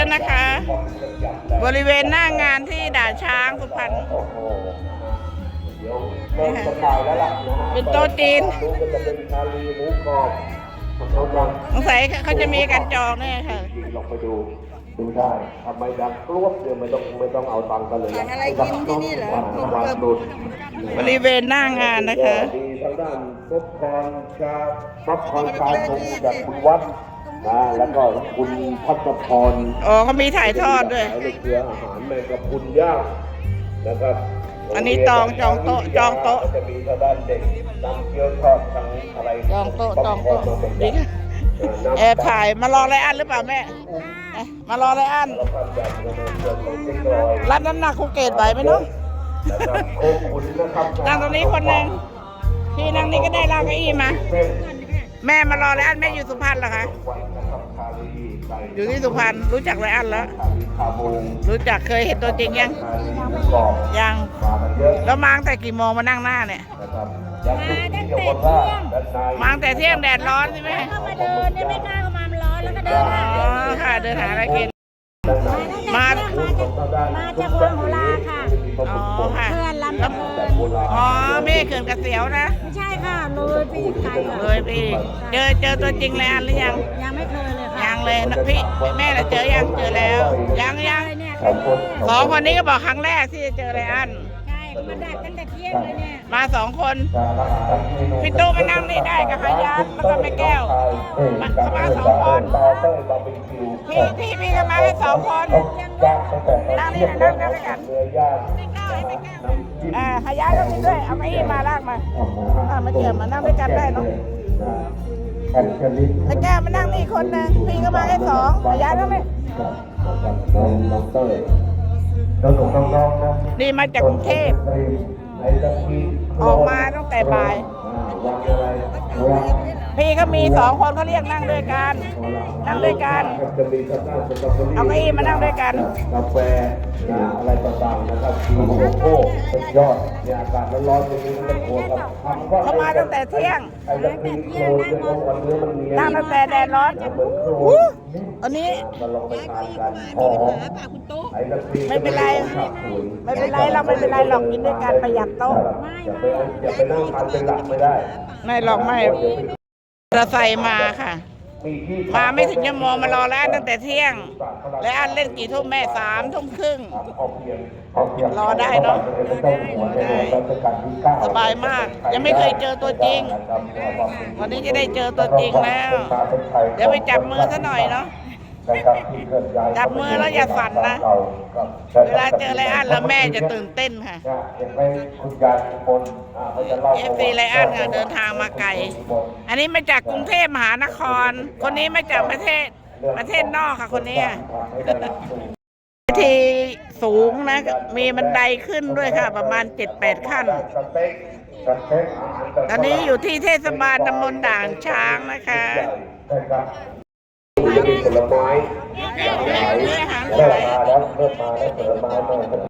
แล้วนะคะ บริเวณหน้างานที่ด่านช้างสุพรรณโอ้โหเดี๋ยวเริ่มจะถ่ายแล้วล่ะนะฮะเป็นโต๊ะจีนดูก็จะเป็นชาลีหมูกรอบเขาดังสงสัยเขาจะมีการจองแน่ค่ะจริงลองไปดูดูได้ทำไมดังกรวบเดียวไม่ต้องไม่ต้องเอาตังค์กันเลยสั่งอะไรกินที่นี่เหรอวางดุดบริเวณหน้างานนะคะมีทางด้านป๊อปคอร์นชาป๊อปคอร์นชาชงจากคุณวัด นะแล้วก็คุณพัชพรอ๋อเขามีถ่ายทอดด้วยขายในเครืออาหารแมงกะพรุนย่างนะครับอันนี้จองจองโต๊ะจองโต๊ะ จะมีทางด้านเด็กนำเกี๊ยวทอดทั้งอะไรจองโต๊ะจองป๊ปโต๊ะคร์นมาเป็นดีแบบค่ะเอ่อน้ำแอบถ่ายมารอไรอันหรือเปล่าแม่เอ๊ะมารอไรอัน แล้วก็จัดในส่วนของเจ๊กลอยรับน้ำหนักคูเกตไหวไหมเนาะ นะครับโคขุนนะครับนั่งตรงนี้คนหนึ่งพี่นั่งนี่ก็ได้ลากเก้าอี้มา เส้น แม่มารอไรอันแม่อยู่สุพรรณเหรอคะ อยู่ที่สุพรรณรู้จักไรอันแล้ว รู้จักเคยเห็นตัวจริงยัง ยังแล้วมาตั้งแต่กี่โมงมานั่งหน้าเนี่ยนะครับยังทุกที่เดียวคนว่าด้านในมาตั้งแต่เที่ยงแดดร้อนใช่ไหมเข้ามาเดินเนี่ยไม่กล้าเข้ามามันร้อนแล้วก็เดินหาอ๋อค่ะเดินหาอะไรกินด้านในมามาจากวังหราค่ะอ๋อค่ะ เพื่อนลำตะเพินอ๋อไม่ได้เขื่อนกระเสียวนะ ไม่ใช่ค่ะเลยไปอีกไกลค่ะเลยพี่เจอเจอตัวจริงไรอันหรือยัง ยังไม่เคยเลยค่ะยังเลยนะพี่แม่เราเจอยังเจอแล้ว ยังยังเนี่ยสองคนสองคนนี้ก็บอกครั้งแรกที่จะเจอไรอันใช่ มาดักตั้งแต่เที่ยงเลยเนี่ยมาสองคนพี่ตู้มานั่งนี่ได้กับพยานแล้วก็แม่แก้วมามาสองคนต่อเต้ยบาร์บีคิวพี่พี่พี่ก็มาแค่สองคนย่างตั้งแต่นั่งนี่นั่งนั่งด้วยกันเนื้อย่างอ่าพยานก็มีด้วยเอาไปอีมาลากมาอ่ามาเกี่ยวมานั่งด้วยกันได้เนาะแอนเชลิสแม่แก้วมานั่งนี่คนหนึงพี่ก็มาแค่สองพยานก็ไม่กับน้องน้องเต้ย น้องน้องน้องนะนี่มาจากกรุงเทพไอ้ตะกี้ออกมาตั้งแต่บ่ายวันอะไรวันพี่ก็มีสองคนเขาเรียกนั่งด้วยกัน นั่งด้วยกันจะมีทางด้านสตรอเบอรี่เอาเก้าอี้มานั่งด้วยกันกาแฟนะอะไรต่างๆนะครับทีโกโก้เป็นยอดเนี่ยอากาศร้อนๆอย่างนี้มันจะปวดกับทำก็เขามาตั้งแต่เที่ยงไอ้ตะกี้โคลนเนี่ยต้องวันเนื้อมันเนียนนั่งตั้งแต่แดดร้อนเหมือนโคลอู้นอันนี้มาลองไปทานกันหอมไอ้ตะกี้ไม่เป็นไร ไม่เป็นไรเราไม่เป็นไรหรอกกินด้วยกันประหยัดโต๊ะอย่าไปอย่าไปนั่งทานเป็นหลักไม่ได้ ไม่หรอกไม่ เราใส่มาค่ะ มาไม่ถึงชั่วโมงมารอแล้วตั้งแต่เที่ยง แล้วอันเล่นกี่ทุ่มแม่สามทุ่มครึ่งพอเพียงพอเพียงรอได้เนาะสบายมาก ยังไม่เคยเจอตัวจริง วันนี้จะได้เจอตัวจริงแล้ว เดี๋ยวไปจับมือซะหน่อยเนาะ จับมือแล้วอย่าสั่นนะ เวลาเจอไรอันแล้วแม่จะตื่นเต้นค่ะอย่างไรคุณยายคนอ่าเขาจะเล่าเอฟซีไรอันค่ะเดินทางมาไกล อันนี้มาจากกรุงเทพมหานคร คนนี้มาจากประเทศประเทศนอกค่ะคนนี้อะวิธีสูงนะ มีบันไดขึ้นด้วยค่ะ ประมาณ7-8ขั้นสเต็กสเต็กอาหารตอนนี้อยู่ที่เทศบาลตำบลด่านช้างนะคะใช่ครับจะมี ผลไม้หลากหลายเริ่มมาแล้วเริ่มมาแล้วผลไม้มา